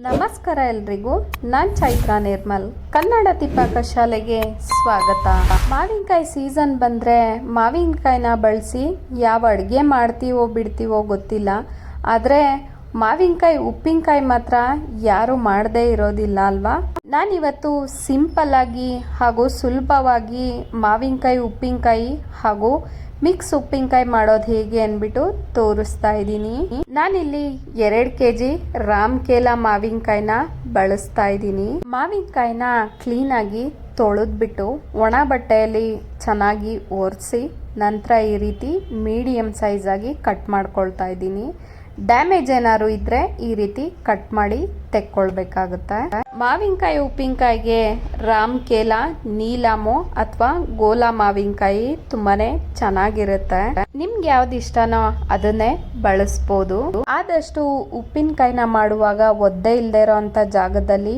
ನಮಸ್ಕಾರ ಎಲ್ರಿಗೂ. ನಾನ್ ಚೈತ್ರಾ ನಿರ್ಮಲ್. ಕನ್ನಡ ತಿಪ್ಪಾಕ ಶಾಲೆಗೆ ಸ್ವಾಗತ. ಮಾವಿನಕಾಯಿ ಸೀಸನ್ ಬಂದ್ರೆ ಮಾವಿನಕಾಯಿನ ಬಳಸಿ ಯಾವ ಅಡುಗೆ ಮಾಡ್ತೀವೋ ಬಿಡ್ತೀವೋ ಗೊತ್ತಿಲ್ಲ. ಆದರೆ ಮಾವಿನಕಾಯಿ, ಉಪ್ಪಿನಕಾಯಿ ಮಾತ್ರ ಯಾರು ಮಾಡದೇ ಇರೋದಿಲ್ಲ ಅಲ್ವಾ? ನಾನಿವತ್ತು ಸಿಂಪಲ್ ಆಗಿ ಹಾಗೂ ಸುಲಭವಾಗಿ ಮಾವಿನಕಾಯಿ, ಉಪ್ಪಿನಕಾಯಿ ಹಾಗೂ ಮಿಕ್ಸ್ ಉಪ್ಪಿನಕಾಯಿ ಮಾಡೋದು ಹೇಗೆ ಅಂದ್ಬಿಟ್ಟು ತೋರಿಸ್ತಾ ಇದ್ದೀನಿ. ನಾನಿಲ್ಲಿ ಎರಡು ಕೆ ಜಿ ರಾಮ್ಕೇಲ ಮಾವಿನಕಾಯಿನ ಬಳಸ್ತಾ ಇದ್ದೀನಿ. ಮಾವಿನಕಾಯಿನ ಕ್ಲೀನಾಗಿ ತೊಳೆದ್ಬಿಟ್ಟು ಒಣ ಬಟ್ಟೆಯಲ್ಲಿ ಚೆನ್ನಾಗಿ ಒರೆಸಿ ನಂತರ ಈ ರೀತಿ ಮೀಡಿಯಂ ಸೈಜಾಗಿ ಕಟ್ ಮಾಡ್ಕೊಳ್ತಾ ಇದ್ದೀನಿ. ಡ್ಯಾಮೇಜ್ ಏನಾದ್ರು ಇದ್ರೆ ಈ ರೀತಿ ಕಟ್ ಮಾಡಿ ತೆಕ್ಕೊಳ್ಬೇಕಾಗುತ್ತೆ. ಮಾವಿನಕಾಯಿ ಉಪ್ಪಿನಕಾಯಿಗೆ ರಾಮ್ಕೇಲ ನೀಲಾಮೋ ಅಥವಾ ಗೋಲಾ ಮಾವಿನಕಾಯಿ ತುಂಬಾನೇ ಚೆನ್ನಾಗಿರುತ್ತೆ. ನಿಮ್ಗೆ ಯಾವ್ದು ಇಷ್ಟನೋ ಅದನ್ನೇ ಬಳಸ್ಬೋದು. ಆದಷ್ಟು ಉಪ್ಪಿನಕಾಯಿನ ಮಾಡುವಾಗ ಒದ್ದೆ ಇಲ್ಲದೆ ಇರೋಂಥ ಜಾಗದಲ್ಲಿ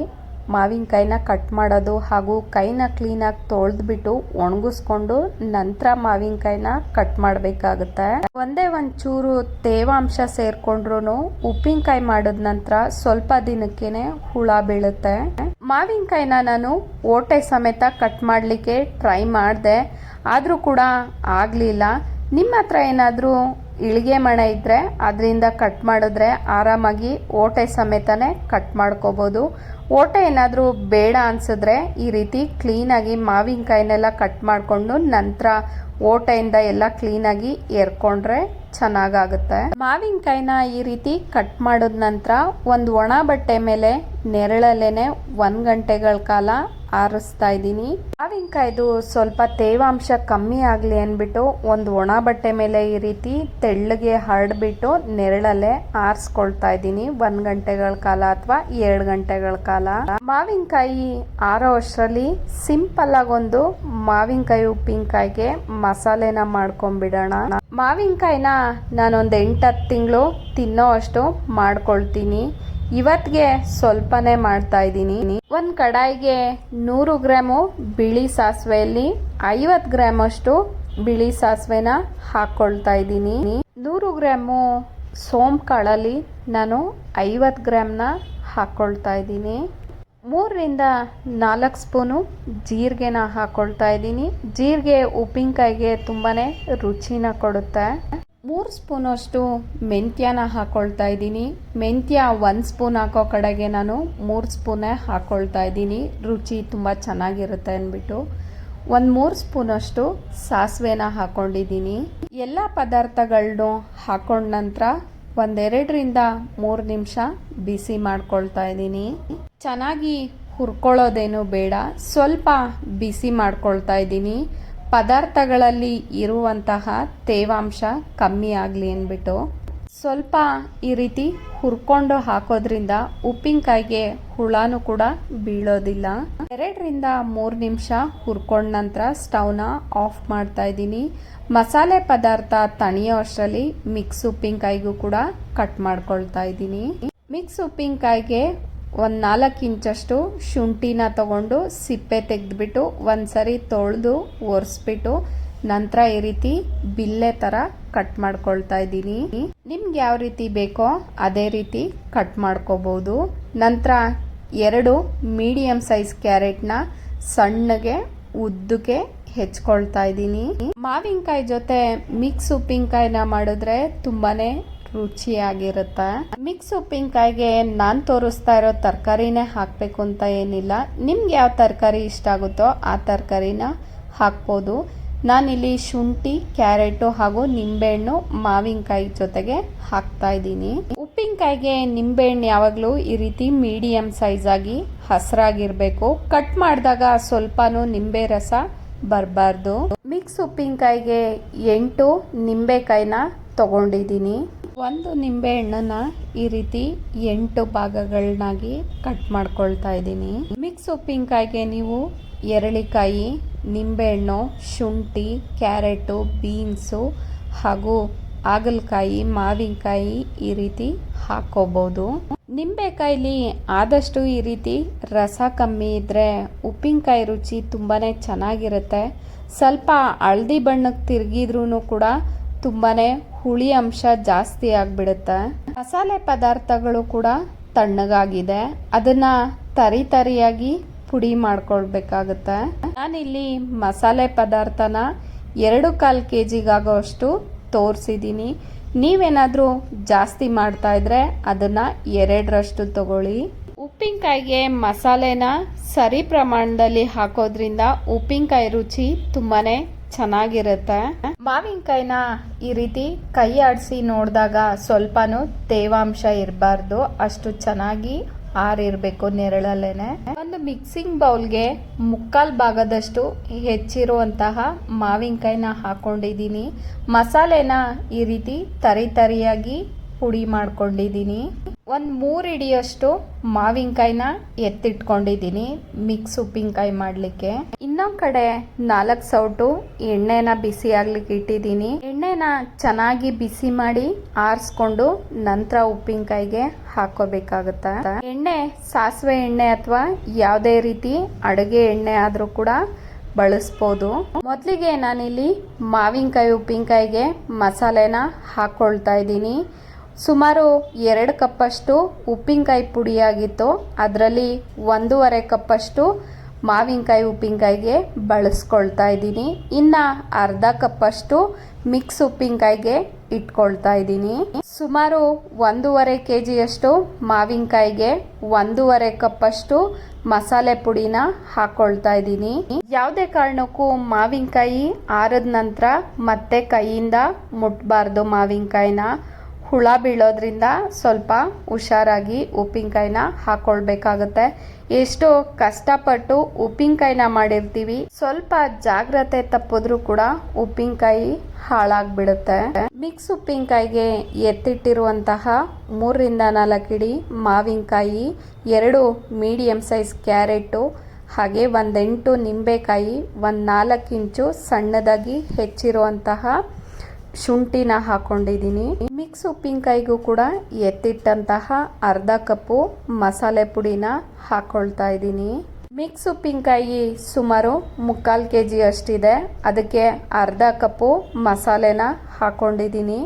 ಮಾವಿನಕಾಯಿನ ಕಟ್ ಮಾಡೋದು ಹಾಗೂ ಕೈನ ಕ್ಲೀನಾಗಿ ತೊಳೆದ್ಬಿಟ್ಟು ಒಣಗಿಸ್ಕೊಂಡು ನಂತರ ಮಾವಿನಕಾಯಿನ ಕಟ್ ಮಾಡಬೇಕಾಗುತ್ತೆ. ಒಂದೇ ಒಂದು ಚೂರು ತೇವಾಂಶ ಸೇರ್ಕೊಂಡ್ರು ಉಪ್ಪಿನಕಾಯಿ ಮಾಡಿದ ನಂತರ ಸ್ವಲ್ಪ ದಿನಕ್ಕೇನೆ ಹುಳ ಬೀಳುತ್ತೆ. ಮಾವಿನಕಾಯಿನ ನಾನು ಓಟೆ ಸಮೇತ ಕಟ್ ಮಾಡಲಿಕ್ಕೆ ಟ್ರೈ ಮಾಡಿದೆ. ಆದರೂ ಕೂಡ ಆಗಲಿಲ್ಲ. ನಿಮ್ಮ ಹತ್ರ ಏನಾದರೂ ಇಳಿಗೆ ಮಣೆ ಇದ್ದರೆ ಅದರಿಂದ ಕಟ್ ಮಾಡಿದ್ರೆ ಆರಾಮಾಗಿ ಓಟೆ ಸಮೇತನೇ ಕಟ್ ಮಾಡ್ಕೋಬೋದು. ಓಟೆ ಏನಾದರೂ ಬೇಡ ಅನ್ಸಿದ್ರೆ ಈ ರೀತಿ ಕ್ಲೀನಾಗಿ ಮಾವಿನಕಾಯಿನೆಲ್ಲ ಕಟ್ ಮಾಡಿಕೊಂಡು ನಂತರ ಓಟೆಯಿಂದ ಎಲ್ಲ ಕ್ಲೀನಾಗಿ ಎರ್ಕೊಂಡ್ರೆ ಚೆನ್ನಾಗಾಗುತ್ತೆ. ಮಾವಿನಕಾಯಿನ ಈ ರೀತಿ ಕಟ್ ಮಾಡಿದ ನಂತರ ಒಂದು ಒಣ ಬಟ್ಟೆ ಮೇಲೆ ನೆರಳಲ್ಲೇನೆ ಒಂದು ಗಂಟೆಗಳ ಕಾಲ ಆರಿಸ್ತಾ ಇದ್ದೀನಿ. ಮಾವಿನಕಾಯ್ದು ಸ್ವಲ್ಪ ತೇವಾಂಶ ಕಮ್ಮಿ ಆಗಲಿ ಅಂದ್ಬಿಟ್ಟು ಒಂದು ಒಣ ಬಟ್ಟೆ ಮೇಲೆ ಈ ರೀತಿ ತೆಳ್ಳಗೆ ಹರಡ್ಬಿಟ್ಟು ನೆರಳಲ್ಲೇ ಆರಿಸ್ಕೊಳ್ತಾ ಇದ್ದೀನಿ. ಒಂದು ಗಂಟೆಗಳ ಕಾಲ ಅಥವಾ ಎರಡು ಗಂಟೆಗಳ ಕಾಲ. ಮಾವಿನಕಾಯಿ ಆರೋ ಅಷ್ಟರಲ್ಲಿ ಸಿಂಪಲ್ ಆಗೊಂದು ಮಾವಿನಕಾಯಿ ಉಪ್ಪಿನಕಾಯಿಗೆ ಮಸಾಲೆನ ಮಾಡ್ಕೊಂಡ್ಬಿಡೋಣ ಮಾವಿನಕಾಯಿನ ನಾನೊಂದು ಎಂಟತ್ತು ತಿಂಗಳು ತಿನ್ನೋ ಅಷ್ಟು ಮಾಡ್ಕೊಳ್ತೀನಿ. ಇವತ್ತಿಗೆ ಸ್ವಲ್ಪನೇ ಮಾಡ್ತಾ ಇದ್ದೀನಿ. ಒಂದು ಕಡಾಯಿಗೆ ನೂರು ಗ್ರಾಮು ಬಿಳಿ ಸಾಸಿವೆಯಲ್ಲಿ ಐವತ್ತು ಗ್ರಾಮ್ ಅಷ್ಟು ಬಿಳಿ ಸಾಸಿವೆನ ಹಾಕ್ಕೊಳ್ತಾ ಇದ್ದೀನಿ. ನೂರು ಗ್ರಾಮು ಸೋಂಪು ಕಾಳಲ್ಲಿ ನಾನು ಐವತ್ತು ಗ್ರಾಮ್ನ ಹಾಕ್ಕೊಳ್ತಾ ಇದ್ದೀನಿ. ಮೂರರಿಂದ ನಾಲ್ಕು ಸ್ಪೂನು ಜೀರಿಗೆನ ಹಾಕ್ಕೊಳ್ತಾ ಇದ್ದೀನಿ. ಜೀರಿಗೆ ಉಪ್ಪಿನಕಾಯಿಗೆ ತುಂಬಾ ರುಚಿನ ಕೊಡುತ್ತೆ. ಮೂರು ಸ್ಪೂನಷ್ಟು ಮೆಂತ್ಯನ ಹಾಕ್ಕೊಳ್ತಾ ಇದ್ದೀನಿ. ಮೆಂತ್ಯ ಒಂದು ಸ್ಪೂನ್ ಹಾಕೋ ಕಡೆಗೆ ನಾನು ಮೂರು ಸ್ಪೂನೇ ಹಾಕ್ಕೊಳ್ತಾ ಇದ್ದೀನಿ. ರುಚಿ ತುಂಬ ಚೆನ್ನಾಗಿರುತ್ತೆ ಅಂದ್ಬಿಟ್ಟು. ಒಂದು ಮೂರು ಸ್ಪೂನಷ್ಟು ಸಾಸಿವೆನ ಹಾಕ್ಕೊಂಡಿದ್ದೀನಿ ಎಲ್ಲ ಪದಾರ್ಥಗಳನ್ನು ಹಾಕೊಂಡ ನಂತರ ಒಂದೆರಡರಿಂದ ಮೂರು ನಿಮಿಷ ಬಿಸಿ ಮಾಡ್ಕೊಳ್ತಾ ಇದ್ದೀನಿ. ಚೆನ್ನಾಗಿ ಹುರ್ಕೊಳ್ಳೋದೇನು ಬೇಡ. ಸ್ವಲ್ಪ ಬಿಸಿ ಮಾಡ್ಕೊಳ್ತಾ ಇದ್ದೀನಿ. ಪದಾರ್ಥಗಳಲ್ಲಿ ಇರುವಂತಹ ತೇವಾಂಶ ಕಮ್ಮಿ ಆಗಲಿ ಅಂದ್ಬಿಟ್ಟು ಸ್ವಲ್ಪ ಈ ರೀತಿ ಹುರ್ಕೊಂಡು ಹಾಕೋದ್ರಿಂದ ಉಪ್ಪಿನಕಾಯಿಗೆ ಹುಳಾನು ಕೂಡ ಬೀಳೋದಿಲ್ಲ. ಎರಡರಿಂದ ಮೂರು ನಿಮಿಷ ಹುರ್ಕೊಂಡ ನಂತರ ಸ್ಟವ್ನ ಆಫ್ ಮಾಡ್ತಾ ಇದ್ದೀನಿ. ಮಸಾಲೆ ಪದಾರ್ಥ ತಣಿಯೋ ಅಷ್ಟರಲ್ಲಿ ಮಿಕ್ಸ್ ಉಪ್ಪಿನಕಾಯಿಗೂ ಕೂಡ ಕಟ್ ಮಾಡ್ಕೊಳ್ತಾ ಇದ್ದೀನಿ. ಮಿಕ್ಸ್ ಉಪ್ಪಿನಕಾಯಿಗೆ ಒಂದು ನಾಲ್ಕು ಇಂಚಷ್ಟು ಶುಂಠಿನ ತಗೊಂಡು ಸಿಪ್ಪೆ ತೆಗೆದ್ಬಿಟ್ಟು ಒಂದ್ಸರಿ ತೊಳೆದು ಒರೆಸ್ಬಿಟ್ಟು, ನಂತರ ಈ ರೀತಿ ಬಿಲ್ಲೆ ಥರ ಕಟ್ ಮಾಡ್ಕೊಳ್ತಾ ಇದ್ದೀನಿ. ನಿಮ್ಗೆ ಯಾವ ರೀತಿ ಬೇಕೋ ಅದೇ ರೀತಿ ಕಟ್ ಮಾಡ್ಕೋಬಹುದು ನಂತರ ಎರಡು ಮೀಡಿಯಂ ಸೈಜ್ ಕ್ಯಾರೆಟ್ನ ಸಣ್ಣಗೆ, ಉದ್ದಕ್ಕೆ ಹೆಚ್ಕೊಳ್ತಾ ಇದ್ದೀನಿ. ಮಾವಿನಕಾಯಿ ಜೊತೆ ಮಿಕ್ಸ್ ಉಪ್ಪಿನಕಾಯಿನ ಮಾಡಿದ್ರೆ ತುಂಬಾನೇ ರುಚಿಯಾಗಿರುತ್ತೆ. ಮಿಕ್ಸ್ ಉಪ್ಪಿನಕಾಯಿಗೆ ನಾನು ತೋರಿಸ್ತಾ ಇರೋ ತರಕಾರಿನೇ ಹಾಕಬೇಕು ಅಂತ ಏನಿಲ್ಲ. ನಿಮ್ಗೆ ಯಾವ ತರಕಾರಿ ಇಷ್ಟ ಆಗುತ್ತೋ ಆ ತರಕಾರಿನ ಹಾಕ್ಬೋದು. ನಾನಿಲ್ಲಿ ಶುಂಠಿ, ಕ್ಯಾರೆಟು ಹಾಗೂ ನಿಂಬೆಹಣ್ಣು ಮಾವಿನಕಾಯಿ ಜೊತೆಗೆ ಹಾಕ್ತಾ ಇದ್ದೀನಿ. ಉಪ್ಪಿನಕಾಯಿಗೆ ನಿಂಬೆಹಣ್ಣು ಯಾವಾಗಲೂ ಈ ರೀತಿ ಮೀಡಿಯಂ ಸೈಜ್ ಆಗಿ ಹಸಿರಾಗಿರ್ಬೇಕು. ಕಟ್ ಮಾಡಿದಾಗ ಸ್ವಲ್ಪನೂ ನಿಂಬೆ ರಸ ಬರಬಾರ್ದು. ಮಿಕ್ಸ್ ಉಪ್ಪಿನಕಾಯಿಗೆ ಎಂಟು ನಿಂಬೆಕಾಯಿನ ತಗೊಂಡಿದ್ದೀನಿ. ಒಂದು ನಿಂಬೆಹಣ್ಣನ್ನು ಈ ರೀತಿ ಎಂಟು ಭಾಗಗಳನ್ನಾಗಿ ಕಟ್ ಮಾಡ್ಕೊಳ್ತಾ ಇದ್ದೀನಿ. ಮಿಕ್ಸ್ ಉಪ್ಪಿನಕಾಯಿಗೆ ನೀವು ಎರಳಿಕಾಯಿ ನಿಂಬೆಹಣ್ಣು ಶುಂಠಿ, ಕ್ಯಾರೆಟು, ಬೀನ್ಸು ಹಾಗೂ ಹಾಗಲಕಾಯಿ, ಮಾವಿನಕಾಯಿ ಈ ರೀತಿ ಹಾಕೋಬಹುದು ನಿಂಬೆಕಾಯಿಲಿ ಆದಷ್ಟು ಈ ರೀತಿ ರಸ ಕಮ್ಮಿ ಇದ್ದರೆ ಉಪ್ಪಿನಕಾಯಿ ರುಚಿ ತುಂಬಾ ಚೆನ್ನಾಗಿರುತ್ತೆ. ಸ್ವಲ್ಪ ಹಳದಿ ಬಣ್ಣಕ್ಕೆ ತಿರುಗಿದ್ರೂ ಕೂಡ ತುಂಬಾನೇ ಹುಳಿ ಅಂಶ ಜಾಸ್ತಿ ಆಗಿಬಿಡುತ್ತೆ. ಮಸಾಲೆ ಪದಾರ್ಥಗಳು ಕೂಡ ತಣ್ಣಗಾಗಿದೆ. ಅದನ್ನ ತರಿ ತರಿಯಾಗಿ ಪುಡಿ ಮಾಡ್ಕೊಳ್ಬೇಕಾಗತ್ತೆ. ನಾನಿಲ್ಲಿ ಮಸಾಲೆ ಪದಾರ್ಥನ ಎರಡು ಕಾಲು ಕೆ ಜಿಗಾಗೋಷ್ಟು ತೋರಿಸಿದ್ದೀನಿ ನೀವೇನಾದರೂ ಜಾಸ್ತಿ ಮಾಡ್ತಾ ಇದ್ರೆ ಅದನ್ನು ಎರಡರಷ್ಟು ತಗೊಳ್ಳಿ. ಉಪ್ಪಿನಕಾಯಿಗೆ ಮಸಾಲೆನ ಸರಿ ಪ್ರಮಾಣದಲ್ಲಿ ಹಾಕೋದ್ರಿಂದ ಉಪ್ಪಿನಕಾಯಿ ರುಚಿ ತುಂಬಾನೇ ಚೆನ್ನಾಗಿರುತ್ತೆ. ಮಾವಿನಕಾಯಿನ ಈ ರೀತಿ ಕೈ ಆಡಿಸಿ ನೋಡಿದಾಗ ಸ್ವಲ್ಪನೂ ತೇವಾಂಶ ಇರಬಾರ್ದು. ಅಷ್ಟು ಚೆನ್ನಾಗಿ ಆರಿರಬೇಕು ನೆರಳಲ್ಲೇನೆ. ಒಂದು ಮಿಕ್ಸಿಂಗ್ ಬೌಲ್ಗೆ ಮುಕ್ಕಾಲು ಭಾಗದಷ್ಟು ಹೆಚ್ಚಿರುವಂತಹ ಮಾವಿನಕಾಯಿನ ಹಾಕೊಂಡಿದ್ದೀನಿ. ಮಸಾಲೆನ ಈ ರೀತಿ ತರಿ ತರಿಯಾಗಿ ಪುಡಿ ಮಾಡ್ಕೊಂಡಿದ್ದೀನಿ. ಒಂದು ಮೂರು ಹಿಡಿಯಷ್ಟು ಮಾವಿನಕಾಯಿನ ಎತ್ತಿಟ್ಕೊಂಡಿದ್ದೀನಿ ಮಿಕ್ಸ್ ಉಪ್ಪಿನಕಾಯಿ ಮಾಡಲಿಕ್ಕೆ. ಇನ್ನೊಂದು ಕಡೆ ನಾಲ್ಕು ಸೌಟು ಎಣ್ಣೆನ ಬಿಸಿ ಆಗ್ಲಿಕ್ಕೆ ಇಟ್ಟಿದ್ದೀನಿ. ಎಣ್ಣೆನ ಚೆನ್ನಾಗಿ ಬಿಸಿ ಮಾಡಿ ಆರಿಸ್ಕೊಂಡು ನಂತರ ಉಪ್ಪಿನಕಾಯಿಗೆ ಹಾಕೋಬೇಕಾಗುತ್ತೆ? ಎಣ್ಣೆ ಸಾಸಿವೆ ಎಣ್ಣೆ ಅಥವಾ ಯಾವುದೇ ರೀತಿ ಅಡುಗೆ ಎಣ್ಣೆ ಆದರೂ ಕೂಡ ಬಳಸ್ಬೋದು. ಮೊದಲಿಗೆ ನಾನಿಲ್ಲಿ ಮಾವಿನಕಾಯಿ, ಉಪ್ಪಿನಕಾಯಿಗೆ ಮಸಾಲೆನ ಹಾಕ್ಕೊಳ್ತಾ ಇದ್ದೀನಿ. ಸುಮಾರು ಎರಡು ಕಪ್ಪಷ್ಟು ಉಪ್ಪಿನಕಾಯಿ ಪುಡಿಯಾಗಿತ್ತು ಅದರಲ್ಲಿ ಒಂದೂವರೆ ಕಪ್ಪಷ್ಟು ಮಾವಿನಕಾಯಿ, ಉಪ್ಪಿನಕಾಯಿಗೆ ಬಳಸ್ಕೊಳ್ತಾ ಇದ್ದೀನಿ. ಇನ್ನು ಅರ್ಧ ಕಪ್ಪಷ್ಟು ಮಿಕ್ಸ್ ಉಪ್ಪಿನಕಾಯಿಗೆ ಇಟ್ಕೊಳ್ತಾ ಇದ್ದೀನಿ. ಸುಮಾರು ಒಂದೂವರೆ ಕೆ ಜಿಯಷ್ಟು ಮಾವಿನಕಾಯಿಗೆ, ಒಂದೂವರೆ ಕಪ್ಪಷ್ಟು ಮಸಾಲೆ ಪುಡಿನ ಹಾಕೊಳ್ತಾ ಇದ್ದೀನಿ. ಯಾವುದೇ ಕಾರಣಕ್ಕೂ ಮಾವಿನಕಾಯಿ ಆರದ ನಂತರ ಮತ್ತೆ ಕೈಯಿಂದ ಮುಟ್ಬಾರ್ದು ಮಾವಿನಕಾಯಿನ. ಹುಳ ಬೀಳೋದ್ರಿಂದ ಸ್ವಲ್ಪ ಹುಷಾರಾಗಿ ಉಪ್ಪಿನಕಾಯಿನ ಹಾಕೊಳ್ಬೇಕಾಗತ್ತೆ. ಎಷ್ಟೋ ಕಷ್ಟಪಟ್ಟು ಉಪ್ಪಿನಕಾಯಿನ ಮಾಡಿರ್ತೀವಿ. ಸ್ವಲ್ಪ ಜಾಗ್ರತೆ ತಪ್ಪಿದ್ರೂ ಕೂಡ ಉಪ್ಪಿನಕಾಯಿ ಹಾಳಾಗ್ಬಿಡುತ್ತೆ. ಮಿಕ್ಸ್ ಉಪ್ಪಿನಕಾಯಿಗೆ ಎತ್ತಿಟ್ಟಿರುವಂತಹ ಮೂರರಿಂದ ನಾಲ್ಕು ಇಡಿ ಮಾವಿನಕಾಯಿ, ಎರಡು ಮೀಡಿಯಂ ಸೈಜ್ ಕ್ಯಾರೆಟು, ಹಾಗೆ ಒಂದೆಂಟು ನಿಂಬೆಕಾಯಿ, ಒಂದು ನಾಲ್ಕು ಇಂಚು ಸಣ್ಣದಾಗಿ ಹೆಚ್ಚಿರುವಂತಹ ಶುಂಠಿನ ಹಾಕೊಂಡಿದ್ದೀನಿ. ಮಿಕ್ಸ್ ಉಪ್ಪಿನಕಾಯಿಗೂ ಕೂಡ ಎತ್ತಿಟ್ಟಂತಹ ಅರ್ಧ ಕಪ್ಪು ಮಸಾಲೆ ಪುಡಿನ ಹಾಕೊಳ್ತಾ ಇದ್ದೀನಿ. ಮಿಕ್ಸ್ ಉಪ್ಪಿನಕಾಯಿ ಸುಮಾರು ಮುಕ್ಕಾಲು ಕೆ ಜಿ ಅಷ್ಟಿದೆ. ಅದಕ್ಕೆ ಅರ್ಧ ಕಪ್ಪು ಮಸಾಲೆನ ಹಾಕೊಂಡಿದ್ದೀನಿ.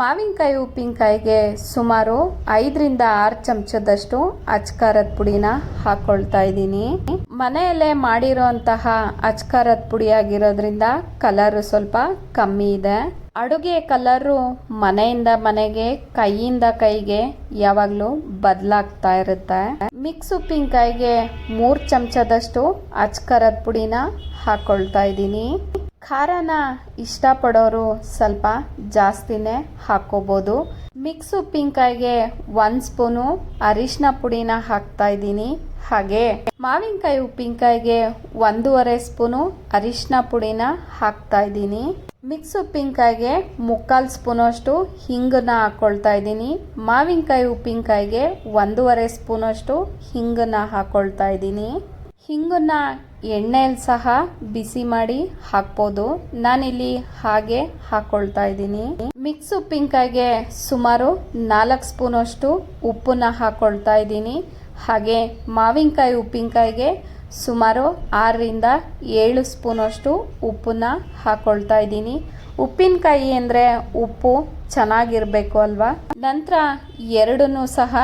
ಮಾವಿನಕಾಯಿ ಉಪ್ಪಿನಕಾಯಿಗೆ ಸುಮಾರು ಐದರಿಂದ ಆರು ಚಮಚದಷ್ಟು ಅಚ್ಕಾರದ ಪುಡಿನ ಹಾಕೊಳ್ತಾ ಇದ್ದೀನಿ. ಮನೆಯಲ್ಲೇ ಮಾಡಿರೋಂತಹ ಅಚ್ಕಾರದ ಪುಡಿ ಆಗಿರೋದ್ರಿಂದ ಕಲರ್ ಸ್ವಲ್ಪ ಕಮ್ಮಿ ಇದೆ. ಅಡುಗೆ ಕಲರು ಮನೆಯಿಂದ ಮನೆಗೆ, ಕೈಯಿಂದ ಕೈಗೆ ಯಾವಾಗಲೂ ಬದಲಾಗ್ತಾ ಇರುತ್ತೆ. ಮಿಕ್ಸ್ ಉಪ್ಪಿನಕಾಯಿಗೆ ಮೂರು ಚಮಚದಷ್ಟು ಅಚ್ಕರದ ಪುಡಿನ ಹಾಕೊಳ್ತಾ ಇದ್ದೀನಿ. ಖಾರನ ಇಷ್ಟಪಡೋರು ಸ್ವಲ್ಪ ಜಾಸ್ತಿನೇ ಹಾಕೋಬೋದು ಮಿಕ್ಸ್ ಉಪ್ಪಿನಕಾಯಿಗೆ ಒಂದು ಸ್ಪೂನು ಅರಿಶಿನ ಪುಡಿನ ಹಾಕ್ತಾ ಇದ್ದೀನಿ. ಹಾಗೆ ಮಾವಿನಕಾಯಿ ಉಪ್ಪಿನಕಾಯಿಗೆ ಒಂದೂವರೆ ಸ್ಪೂನು ಅರಿಶಿನ ಪುಡಿನ ಹಾಕ್ತಾ ಇದ್ದೀನಿ. ಮಿಕ್ಸ್ ಉಪ್ಪಿನಕಾಯಿಗೆ ಮುಕ್ಕಾಲು ಸ್ಪೂನಷ್ಟು ಹಿಂಗನ್ನ ಹಾಕ್ಕೊಳ್ತಾ ಇದ್ದೀನಿ. ಮಾವಿನಕಾಯಿ ಉಪ್ಪಿನಕಾಯಿಗೆ ಒಂದೂವರೆ ಸ್ಪೂನಷ್ಟು ಹಿಂಗನ್ನ ಹಾಕ್ಕೊಳ್ತಾ ಇದ್ದೀನಿ. ಹಿಂಗನ್ನ ಎಣ್ಣೆಯಲ್ಲಿ ಸಹ ಬಿಸಿ ಮಾಡಿ ಹಾಕ್ಬೋದು. ನಾನಿಲ್ಲಿ ಹಾಗೆ ಹಾಕ್ಕೊಳ್ತಾ ಇದ್ದೀನಿ. ಮಿಕ್ಸ್ ಉಪ್ಪಿನಕಾಯಿಗೆ ಸುಮಾರು ನಾಲ್ಕು ಸ್ಪೂನಷ್ಟು ಉಪ್ಪನ್ನ ಹಾಕ್ಕೊಳ್ತಾ ಇದ್ದೀನಿ. ಹಾಗೆ ಮಾವಿನಕಾಯಿ ಉಪ್ಪಿನಕಾಯಿಗೆ ಸುಮಾರು ಆರರಿಂದ ಏಳು ಸ್ಪೂನಷ್ಟು ಉಪ್ಪನ್ನ ಹಾಕ್ಕೊಳ್ತಾ ಇದ್ದೀನಿ. ಉಪ್ಪಿನಕಾಯಿ ಅಂದರೆ ಉಪ್ಪು ಚೆನ್ನಾಗಿರಬೇಕು ಅಲ್ವಾ? ನಂತರ ಎರಡನ್ನೂ ಸಹ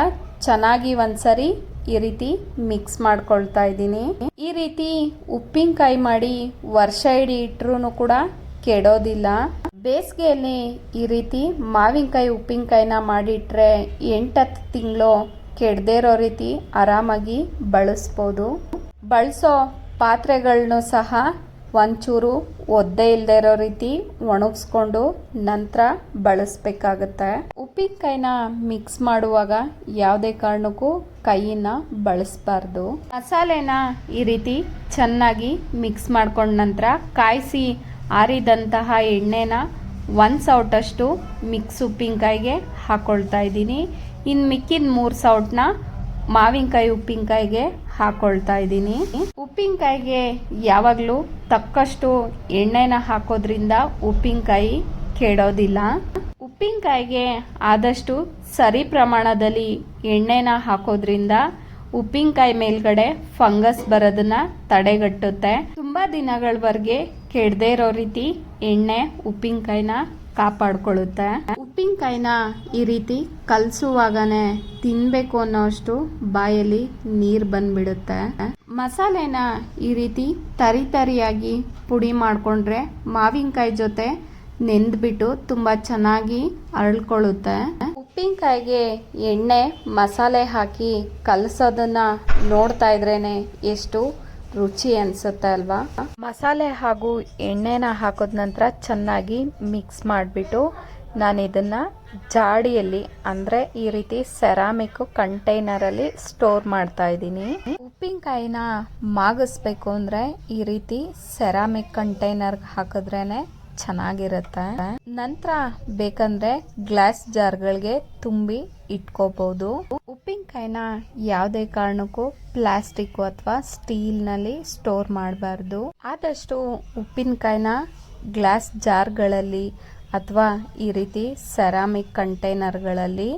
ಚೆನ್ನಾಗಿ ಒಂದ್ಸರಿ ಈ ರೀತಿ ಮಿಕ್ಸ್ ಮಾಡ್ಕೊಳ್ತಾ ಇದ್ದೀನಿ. ಈ ರೀತಿ ಉಪ್ಪಿನಕಾಯಿ ಮಾಡಿ ವರ್ಷ ಇಡೀ ಇಟ್ರು ಕೂಡ ಕೆಡೋದಿಲ್ಲ. ಬೇಸಿಗೆಯಲ್ಲಿ ಈ ರೀತಿ ಮಾವಿನಕಾಯಿ, ಉಪ್ಪಿನಕಾಯಿನ ಮಾಡಿಟ್ರೆ ಎಂಟತ್ತು ತಿಂಗಳು ಕೆಡದೇ ಇರೋ ರೀತಿ ಆರಾಮಾಗಿ ಬಳಸ್ಬೋದು. ಬಳಸೋ ಪಾತ್ರೆಗಳನ್ನೂ ಸಹ ಒಂಚೂರು ಒದ್ದೆ ಇಲ್ಲದೆ ಇರೋ ರೀತಿ ಒಣಗಿಸ್ಕೊಂಡು ನಂತರ ಬಳಸಬೇಕಾಗತ್ತೆ. ಉಪ್ಪಿನಕಾಯಿನ ಮಿಕ್ಸ್ ಮಾಡುವಾಗ ಯಾವುದೇ ಕಾರಣಕ್ಕೂ ಕೈಯನ್ನ ಬಳಸಬಾರ್ದು. ಮಸಾಲೆನ ಈ ರೀತಿ ಚೆನ್ನಾಗಿ ಮಿಕ್ಸ್ ಮಾಡ್ಕೊಂಡ ನಂತರ ಕಾಯಿಸಿ ಆರಿದಂತಹ ಎಣ್ಣೆನ ಒಂದು ಸೌಟಷ್ಟು ಮಿಕ್ಸ್ ಉಪ್ಪಿನಕಾಯಿಗೆ ಹಾಕ್ಕೊಳ್ತಾ ಇದ್ದೀನಿ. ಇನ್ನು ಮಿಕ್ಕಿದ ಮೂರು ಸೌಟ್ನ ಮಾವಿನಕಾಯಿ, ಉಪ್ಪಿನಕಾಯಿಗೆ ಹಾಕೊಳ್ತಾ ಇದ್ದೀನಿ. ಉಪ್ಪಿನಕಾಯಿಗೆ ಯಾವಾಗಲೂ ತಕ್ಕಷ್ಟು ಎಣ್ಣೆನ ಹಾಕೋದ್ರಿಂದ ಉಪ್ಪಿನಕಾಯಿ ಕೆಡೋದಿಲ್ಲ. ಉಪ್ಪಿನಕಾಯಿಗೆ ಆದಷ್ಟು ಸರಿ ಪ್ರಮಾಣದಲ್ಲಿ ಎಣ್ಣೆನ ಹಾಕೋದ್ರಿಂದ ಉಪ್ಪಿನಕಾಯಿ ಮೇಲ್ಗಡೆ ಫಂಗಸ್ ಬರೋದನ್ನ ತಡೆಗಟ್ಟುತ್ತೆ. ತುಂಬಾ ದಿನಗಳವರೆಗೆ ಕೆಡದೇ ಇರೋ ರೀತಿ ಎಣ್ಣೆ ಉಪ್ಪಿನಕಾಯಿನ ಕಾಪಾಡ್ಕೊಳ್ಳುತ್ತೆ. ಉಪ್ಪಿನಕಾಯಿನ ಈ ರೀತಿ ಕಲಸುವಾಗನೇ ತಿನ್ನಬೇಕು ಅನ್ನೋಷ್ಟು ಬಾಯಲ್ಲಿ ನೀರು ಬಂದ್ಬಿಡುತ್ತೆ. ಮಸಾಲೆನ ಈ ರೀತಿ ತರಿ ತರಿಯಾಗಿ ಪುಡಿ ಮಾಡಿಕೊಂಡ್ರೆ ಮಾವಿನಕಾಯಿ ಜೊತೆ ನೆಂದ್ಬಿಟ್ಟು ತುಂಬ ಚೆನ್ನಾಗಿ ಅರಳ್ಕೊಳ್ಳುತ್ತೆ. ಉಪ್ಪಿನಕಾಯಿಗೆ ಎಣ್ಣೆ, ಮಸಾಲೆ ಹಾಕಿ ಕಲಸೋದನ್ನ ನೋಡ್ತಾ ಇದ್ರೇನೆ ಎಷ್ಟು ರುಚಿ ಅನ್ಸುತ್ತೆ ಅಲ್ವಾ? ಮಸಾಲೆ ಹಾಗೂ ಎಣ್ಣೆನ ಹಾಕೋದ ನಂತರ ಚೆನ್ನಾಗಿ ಮಿಕ್ಸ್ ಮಾಡಿಬಿಟ್ಟು ನಾನು ಇದನ್ನು ಜಾಡಿಯಲ್ಲಿ, ಅಂದರೆ ಈ ರೀತಿ ಸೆರಾಮಿಕ್ ಕಂಟೈನರಲ್ಲಿ ಸ್ಟೋರ್ ಮಾಡ್ತಾ ಇದ್ದೀನಿ. ಉಪ್ಪಿನಕಾಯಿನ ಮಾಗಿಸ್ಬೇಕು ಅಂದರೆ ಈ ರೀತಿ ಸೆರಾಮಿಕ್ ಕಂಟೈನರ್ಗೆ ಹಾಕಿದ್ರೇ ಚೆನ್ನಾಗಿರುತ್ತೆ. ನಂತರ ಬೇಕಂದ್ರೆ ಗ್ಲಾಸ್ ಜಾರ್ಗಳಿಗೆ ತುಂಬಿ ಇಟ್ಕೋಬಹುದು ಉಪ್ಪಿನಕಾಯಿನ ಯಾವುದೇ ಕಾರಣಕ್ಕೂ ಪ್ಲಾಸ್ಟಿಕ್ ಅಥವಾ ಸ್ಟೀಲ್ನಲ್ಲಿ ಸ್ಟೋರ್ ಮಾಡಬಾರ್ದು. ಆದಷ್ಟು ಉಪ್ಪಿನಕಾಯಿನ ಗ್ಲಾಸ್ ಜಾರ್ಗಳಲ್ಲಿ ಅಥವಾ ಈ ರೀತಿ ಸೆರಾಮಿಕ್ ಕಂಟೈನರ್ಗಳಲ್ಲಿ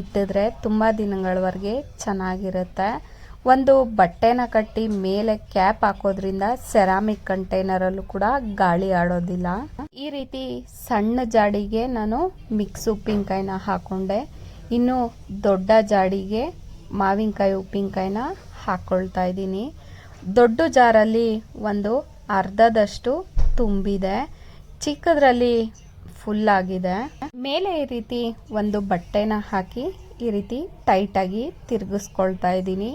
ಇಟ್ಟಿದ್ರೆ ತುಂಬ ದಿನಗಳವರೆಗೆ ಚೆನ್ನಾಗಿರುತ್ತೆ. ಒಂದು ಬಟ್ಟೆನ ಕಟ್ಟಿ ಮೇಲೆ ಕ್ಯಾಪ್ ಹಾಕೋದ್ರಿಂದ ಸೆರಾಮಿಕ್ ಕಂಟೈನರಲ್ಲೂ ಕೂಡ ಗಾಳಿ ಆಡೋದಿಲ್ಲ. ಈ ರೀತಿ ಸಣ್ಣ ಜಾಡಿಗೆ ನಾನು ಮಿಕ್ಸ್ ಉಪ್ಪಿನಕಾಯಿನ ಹಾಕೊಂಡೆ. ಇನ್ನು ದೊಡ್ಡ ಜಾಡಿಗೆ ಮಾವಿನಕಾಯಿ ಉಪ್ಪಿನಕಾಯಿನ ಹಾಕ್ಕೊಳ್ತಾ ಇದ್ದೀನಿ. ದೊಡ್ಡ ಜಾರಲ್ಲಿ ಒಂದು ಅರ್ಧದಷ್ಟು ತುಂಬಿದೆ. ಚಿಕ್ಕದ್ರಲ್ಲಿ ಫುಲ್ ಆಗಿದೆ. ಮೇಲೆ ಈ ರೀತಿ ಒಂದು ಬಟ್ಟೆನ ಹಾಕಿ ಈ ರೀತಿ ಟೈಟಾಗಿ ತಿರುಗಿಸ್ಕೊಳ್ತಾ ಇದ್ದೀನಿ.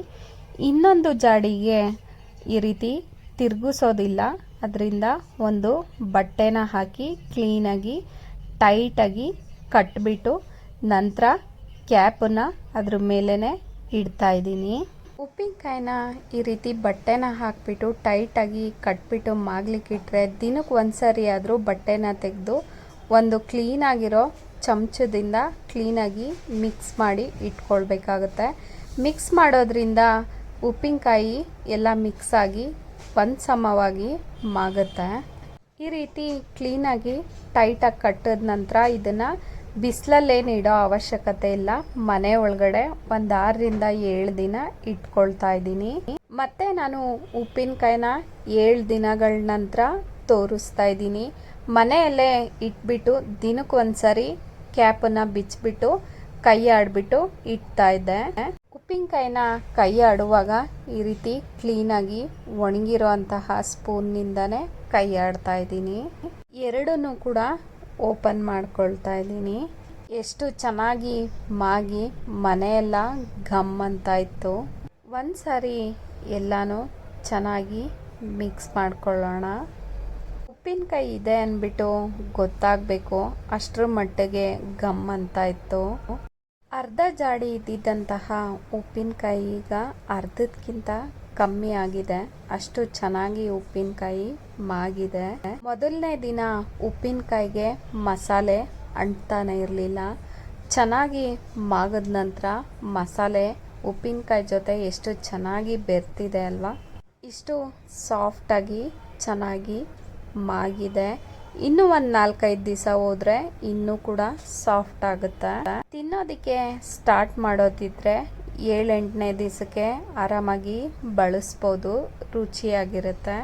ಇನ್ನೊಂದು ಜಾಡಿಗೆ ಈ ರೀತಿ ತಿರುಗಿಸೋದಿಲ್ಲ. ಅದರಿಂದ ಒಂದು ಬಟ್ಟೆನ ಹಾಕಿ ಕ್ಲೀನಾಗಿ ಟೈಟಾಗಿ ಕಟ್ಬಿಟ್ಟು ನಂತರ ಕ್ಯಾಪನ್ನು ಅದ್ರ ಮೇಲೇ ಇಡ್ತಾ ಇದ್ದೀನಿ. ಉಪ್ಪಿನಕಾಯಿನ ಈ ರೀತಿ ಬಟ್ಟೆನ ಹಾಕಿಬಿಟ್ಟು ಟೈಟಾಗಿ ಕಟ್ಬಿಟ್ಟು ಮಾಗ್ಲಿಕ್ಕಿಟ್ರೆ ದಿನಕ್ಕೆ ದಿನಕ್ಕೆ ಒಂದ್ಸರಿ ಆದರೂ ಬಟ್ಟೆನ ತೆಗೆದು ಒಂದು ಕ್ಲೀನಾಗಿರೋ ಚಮಚದಿಂದ ಕ್ಲೀನಾಗಿ ಮಿಕ್ಸ್ ಮಾಡಿ ಇಟ್ಕೊಳ್ಬೇಕಾಗುತ್ತೆ. ಮಿಕ್ಸ್ ಮಾಡೋದ್ರಿಂದ ಉಪ್ಪಿನಕಾಯಿ ಎಲ್ಲ ಮಿಕ್ಸ್ ಆಗಿ ಒಂದು ಸಮವಾಗಿ ಮಾಗುತ್ತೆ. ಈ ರೀತಿ ಕ್ಲೀನಾಗಿ ಟೈಟಾಗಿ ಕಟ್ಟಿದ ನಂತರ ಇದನ್ನು ಬಿಸಿಲಲ್ಲೇನು ಇಡೋ ಅವಶ್ಯಕತೆ ಇಲ್ಲ. ಮನೆ ಒಳಗಡೆ ಒಂದು ಆರರಿಂದ ಏಳು ದಿನ ಇಟ್ಕೊಳ್ತಾ ಇದ್ದೀನಿ. ಮತ್ತು ನಾನು ಉಪ್ಪಿನಕಾಯಿನ ಏಳು ದಿನಗಳ ನಂತರ ತೋರಿಸ್ತಾ ಇದ್ದೀನಿ. ಮನೆಯಲ್ಲೇ ಇಟ್ಬಿಟ್ಟು ದಿನಕ್ಕೆ ಒಂದ್ಸರಿ ಕ್ಯಾಪನ್ನು ಬಿಚ್ಚಿಬಿಟ್ಟು ಕೈ ಆಡಿಬಿಟ್ಟು ಇಡ್ತಾ ಇದ್ದೆ. ಉಪ್ಪಿನಕಾಯಿನ ಕೈ ಆಡುವಾಗ ಈ ರೀತಿ ಕ್ಲೀನಾಗಿ ಒಣಗಿರೋ ಅಂತಹ ಸ್ಪೂನ್ನಿಂದನೇ ಕೈ ಆಡ್ತಾ ಇದ್ದೀನಿ. ಎರಡನ್ನೂ ಕೂಡ ಓಪನ್ ಮಾಡ್ಕೊಳ್ತಾ ಇದ್ದೀನಿ. ಎಷ್ಟು ಚೆನ್ನಾಗಿ ಮಾಗಿ ಮನೆಯೆಲ್ಲ ಘಮ್ ಅಂತ ಇತ್ತು. ಒಂದು ಎಲ್ಲನೂ ಚೆನ್ನಾಗಿ ಮಿಕ್ಸ್ ಮಾಡ್ಕೊಳ್ಳೋಣ. ಉಪ್ಪಿನಕಾಯಿ ಇದೆ ಅಂದ್ಬಿಟ್ಟು ಗೊತ್ತಾಗಬೇಕು ಅಷ್ಟರ ಮಟ್ಟಿಗೆ ಗಮ್ ಅಂತ ಇತ್ತು. ಅರ್ಧ ಜಾಡಿ ಇದ್ದಿದ್ದಂತಹ ಉಪ್ಪಿನಕಾಯಿ ಈಗ ಅರ್ಧಕ್ಕಿಂತ ಕಮ್ಮಿ ಆಗಿದೆ. ಅಷ್ಟು ಚೆನ್ನಾಗಿ ಉಪ್ಪಿನಕಾಯಿ ಮಾಗಿದೆ. ಮೊದಲನೇ ದಿನ ಉಪ್ಪಿನಕಾಯಿಗೆ ಮಸಾಲೆ ಅಂಟ್ತಾನೆ ಇರಲಿಲ್ಲ. ಚೆನ್ನಾಗಿ ಮಾಗದ ನಂತರ ಮಸಾಲೆ ಉಪ್ಪಿನಕಾಯಿ ಜೊತೆ ಎಷ್ಟು ಚೆನ್ನಾಗಿ ಬೆರ್ತಿದೆ ಅಲ್ವಾ? ಇಷ್ಟು ಸಾಫ್ಟಾಗಿ ಚೆನ್ನಾಗಿ ಮಾಗಿದೆ. ಇನ್ನು ಒಂದು ನಾಲ್ಕೈದು ದಿವಸ ಹೋದ್ರೆ ಇನ್ನೂ ಕೂಡ ಸಾಫ್ಟ್ ಆಗುತ್ತೆ. ತಿನ್ನೋದಕ್ಕೆ ಸ್ಟಾರ್ಟ್ ಮಾಡೋದಿದ್ರೆ ಏಳೆಂಟನೇ ದಿವಸಕ್ಕೆ ಆರಾಮಾಗಿ ಬಳಸ್ಬೋದು, ರುಚಿಯಾಗಿರುತ್ತೆ.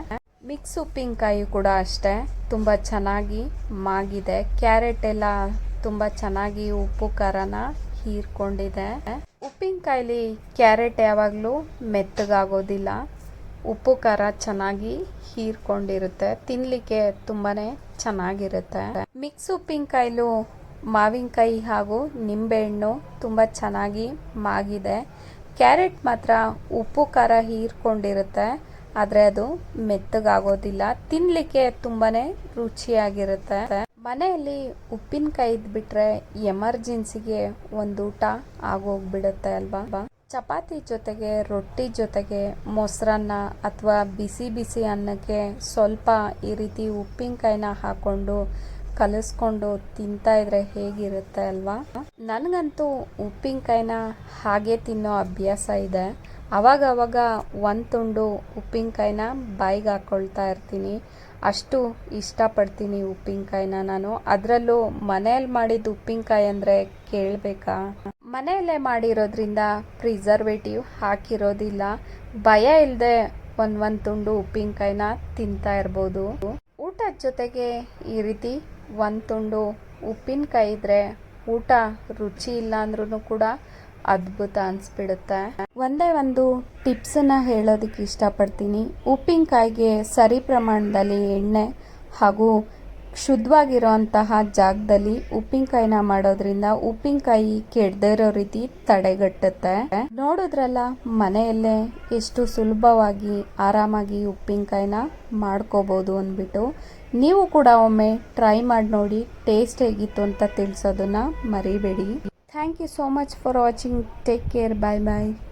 ಮಿಕ್ಸ್ ಉಪ್ಪಿನಕಾಯಿ ಕೂಡ ಅಷ್ಟೇ, ತುಂಬ ಚೆನ್ನಾಗಿ ಮಾಗಿದೆ. ಕ್ಯಾರೆಟ್ ಎಲ್ಲ ತುಂಬ ಚೆನ್ನಾಗಿ ಉಪ್ಪು, ಖಾರನ ಹೀರ್ಕೊಂಡಿದೆ. ಉಪ್ಪಿನಕಾಯಿಲಿ ಕ್ಯಾರೆಟ್ ಯಾವಾಗಲೂ ಮೆತ್ತಗಾಗೋದಿಲ್ಲ. ಉಪ್ಪು, ಖಾರ ಚೆನ್ನಾಗಿ ಹೀರ್ಕೊಂಡಿರುತ್ತೆ. ತಿನ್ನಲಿಕ್ಕೆ ತುಂಬಾ ಚೆನ್ನಾಗಿರುತ್ತೆ. ಮಿಕ್ಸ್ ಉಪ್ಪಿನಕಾಯಿಲು, ಮಾವಿನಕಾಯಿ ಹಾಗೂ ನಿಂಬೆಹಣ್ಣು ತುಂಬ ಚೆನ್ನಾಗಿ ಮಾಗಿದೆ. ಕ್ಯಾರೆಟ್ ಮಾತ್ರ ಉಪ್ಪು, ಖಾರ ಹೀರ್ಕೊಂಡಿರುತ್ತೆ. ಆದರೆ ಅದು ಮೆತ್ತಗಾಗೋದಿಲ್ಲ. ತಿನ್ನಲಿಕ್ಕೆ ತುಂಬಾ ರುಚಿಯಾಗಿರುತ್ತೆ. ಮನೆಯಲ್ಲಿ ಉಪ್ಪಿನಕಾಯಿ ಇದ್ಬಿಟ್ರೆ ಎಮರ್ಜೆನ್ಸಿಗೆ ಒಂದು ಊಟ ಆಗೋಗ್ಬಿಡುತ್ತೆ ಅಲ್ವಾ? ಚಪಾತಿ ಜೊತೆಗೆ, ರೊಟ್ಟಿ ಜೊತೆಗೆ, ಮೊಸರನ್ನ ಅಥವಾ ಬಿಸಿ ಬಿಸಿ ಅನ್ನಕ್ಕೆ ಸ್ವಲ್ಪ ಈ ರೀತಿ ಉಪ್ಪಿನಕಾಯಿನ ಹಾಕೊಂಡು ಕಲಿಸ್ಕೊಂಡು ತಿಂತಾ ಇದ್ರೆ ಹೇಗಿರುತ್ತೆ ಅಲ್ವಾ? ನನಗಂತೂ ಉಪ್ಪಿನಕಾಯಿನ ಹಾಗೆ ತಿನ್ನೋ ಅಭ್ಯಾಸ ಇದೆ. ಅವಾಗ ಅವಾಗ ಒಂದು ತುಂಡು ಉಪ್ಪಿನಕಾಯಿನ ಬಾಯಿಗೆ ಹಾಕ್ಕೊಳ್ತಾ ಇರ್ತೀನಿ. ಅಷ್ಟು ಇಷ್ಟಪಡ್ತೀನಿ ಉಪ್ಪಿನಕಾಯಿನ ನಾನು. ಅದರಲ್ಲೂ ಮನೆಯಲ್ಲಿ ಮಾಡಿದ ಉಪ್ಪಿನಕಾಯಿ ಅಂದರೆ ಕೇಳಬೇಕಾ? ಮನೆಯಲ್ಲೇ ಮಾಡಿರೋದ್ರಿಂದ ಪ್ರಿಸರ್ವೇಟಿವ್ ಹಾಕಿರೋದಿಲ್ಲ. ಭಯ ಇಲ್ಲದೆ ಒಂದು ಒಂದು ತುಂಡು ಉಪ್ಪಿನಕಾಯಿನ ತಿಂತಾ ಇರ್ಬೋದು. ಊಟದ ಜೊತೆಗೆ ಈ ರೀತಿ ಒಂದು ತುಂಡು ಉಪ್ಪಿನಕಾಯಿ ಇದ್ರೆ ಊಟ ರುಚಿ ಇಲ್ಲ ಅಂದ್ರೂ ಕೂಡ ಅದ್ಭುತ ಅನಿಸ್ಬಿಡುತ್ತೆ. ಒಂದೇ ಒಂದು ಟಿಪ್ಸನ್ನು ಹೇಳೋದಕ್ಕೆ ಇಷ್ಟಪಡ್ತೀನಿ. ಉಪ್ಪಿನಕಾಯಿಗೆ ಸರಿ ಪ್ರಮಾಣದಲ್ಲಿ ಎಣ್ಣೆ ಹಾಗೂ ಶುದ್ಧವಾಗಿರೋಂತಹ ಜಾಗದಲ್ಲಿ ಉಪ್ಪಿನಕಾಯಿನ ಮಾಡೋದ್ರಿಂದ ಉಪ್ಪಿನಕಾಯಿ ಕೆಡದೇ ಇರೋ ರೀತಿ ತಡೆಗಟ್ಟುತ್ತೆ. ನೋಡಿದ್ರಲ್ಲ, ಮನೆಯಲ್ಲೇ ಎಷ್ಟು ಸುಲಭವಾಗಿ, ಆರಾಮಾಗಿ ಉಪ್ಪಿನಕಾಯಿನ ಮಾಡ್ಕೋಬೋದು ಅಂದ್ಬಿಟ್ಟು. ನೀವು ಕೂಡ ಒಮ್ಮೆ ಟ್ರೈ ಮಾಡಿ ನೋಡಿ, ಟೇಸ್ಟ್ ಹೇಗಿತ್ತು ಅಂತ ತಿಳಿಸೋದನ್ನ ಮರಿಬೇಡಿ. Thank you so much for watching. Take care. Bye bye.